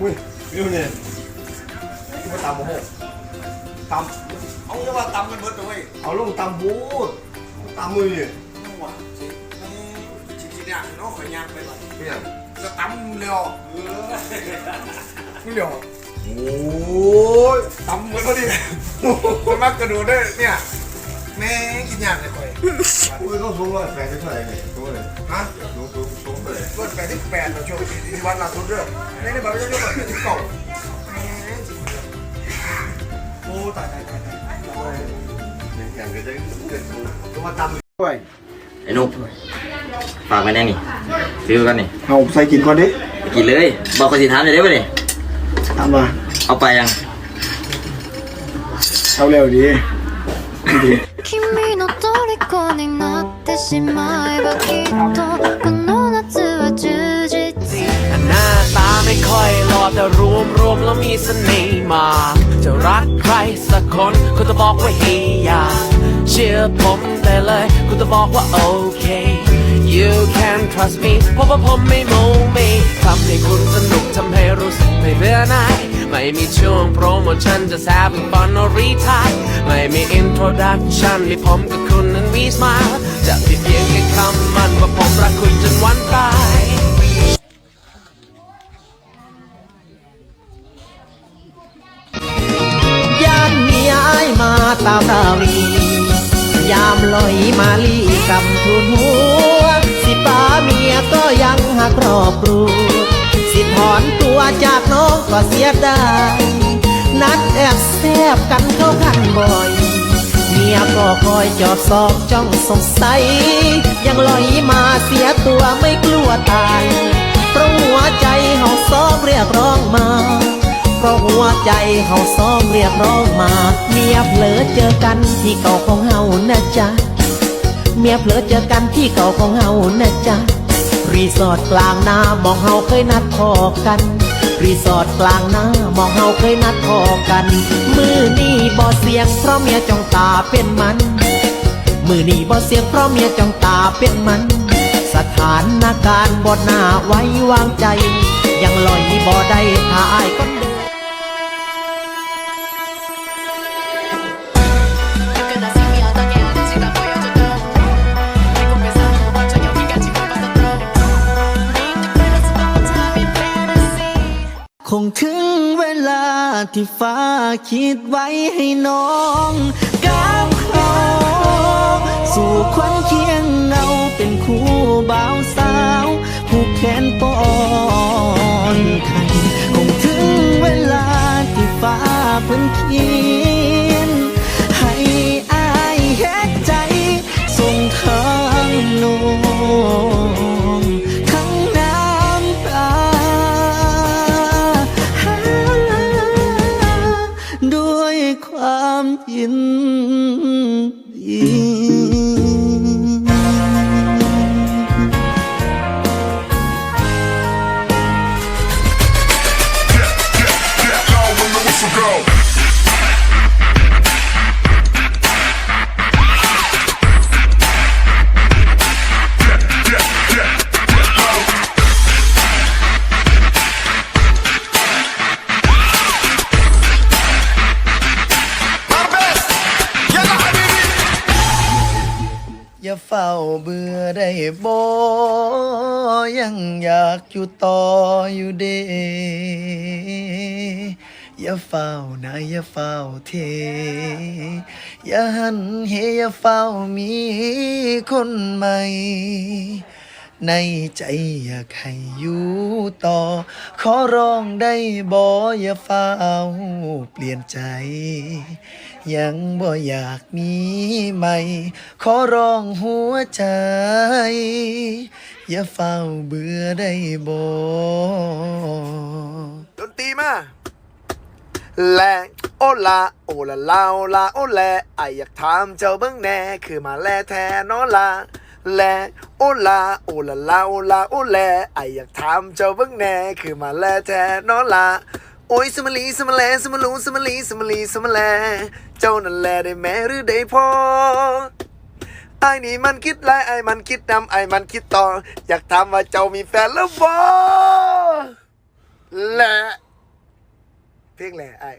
อุ้ยวิวเนี่ยที่มาตำโอ้โหตเอาจะว่าตำกันเบิดเลยำเอาลงตำบูดตำมือเนี่ยนู่นว่ะชิชิเนี่ยน้องขอยางไปก่อนเนี่ยจะตำเร็วไม่เร็วโอ้ยตำเหมือนพอดีมันมากระโดดได้เนี่ยแม่กินยากเลยข่อยอุ้ยต้องสูงเลยแฟนเท่าไหร่เนี่ยสูงเลยฮะ รถแปดที่แปดเราโชว์ที่วันล่าสุดเด้อในในบัตรประชาชนแบบที่เก่า โอ้ตายตายตายตายเนี่ยอย่างเดียวจะเกิดตัวมาตำด้วย ไอ้นุ๊กฝากไว้แน่นี่ซื้อกันนี่ เอาใส่กินก่อนดิ ไปกินเลย บอกคนสิถามเลยได้ป่ะนี่ ทำมา เอาไปยัง เอาเร็วดีดี 君の虜になってしまえばきっと ไม่ค่อยหล่อแต่รวมรวมแล้วมีเสน่ห์มากจะรักใครสักคนคุณจะบอกว่าเฮียเชื่อผมได้เลยคุณจะบอกว่าโอเค you can trust me เพราะว่าผมไม่โมเมทำให้คุณสนุกทำให้รู้สึกไม่เบื่อหน่ายไม่มีช่วงโปรโมชั่นจะแซบฟอนอรีทายไม่มี introduction มีผมกับคุณนั้นวีสมาจะเพียงเพียงแค่ายาตามดาวียามลอยมาลีกำทุนหัว สิป้าเมียก็ยังหักรอบรัวสิถอนตัวจากน้องก็เสียดายนัดแอบแซบกันเข้ากันบ่อย เมียก็คอยจอบสอบจ้องสงสัย ยังลอยมาเสียตัวไม่กลัวตายเพราะหัวใจเฮาซ้อมเรียกร้องมา เพราะหัวใจเขาซ้อมเรียกร้องมาเมียเผลอเจอกันที่เก่าของเฮานะจ๊ะเมียเผลอเจอกันที่เก่าของเฮานะจ๊ะรีสอร์ทกลางนามองเฮาเคยนัดพอกัน รีสอร์ทกลางนามองเฮาเคยนัดพอกัน มือนี่บ่เสียงเพราะเมียจ้องตาเป็นมัน มือนี่บ่เสียงเพราะเมียจ้องตาเป็นมัน สถานการณ์บ่น่าไว้วางใจ ยังลอยบ่ได้ถ้าอายคนเดิ คงถึงเวลาที่ฟ้าคิดไว้ให้น้องกับเขาสู่ควันเคียงเงาเป็นคู่บ่าวสาวผูกแขนปอนคันคงถึงเวลาที่ฟ้าเพิ่นเขี อย่าเฝ้าเบื่อได้บ่ยังอยากอยู่ต่ออยู่เด อย่าเฝ้านะอย่าเฝ้าเท อย่าหันเหอย่าเฝ้ามีคนใหม่ ในใจอยากให้อยู่ต่อ ขอร้องได้บ่อย่าเฝ้าเปลี่ยนใจ ยังบ่อยากมีใหม่ ขอร้องหัวใจ อย่าเฝ้าเบื่อได้บ่ดนตรีมา แลโอลาโอลาลาโอลาโอแลไออยากถามเจ้าเบิ่งแน่คือมาแลแทนอลาแลโอลาโอลาลาโอลาโอแลไออยากถามเจ้าเบิ่งแน่คือมาแลแทนอลาโอ้ยสมลีสมแลสมลูสมลีสมลีสมแล เจ้านั่นแลได้แม่หรือได้พอไอ้นี่มันคิดไรไอ้มันคิดนำไอ้มันคิดต่อ อยากถามว่าเจ้ามีแฟนแล้วบ่และ เพลงแหล่ไอ้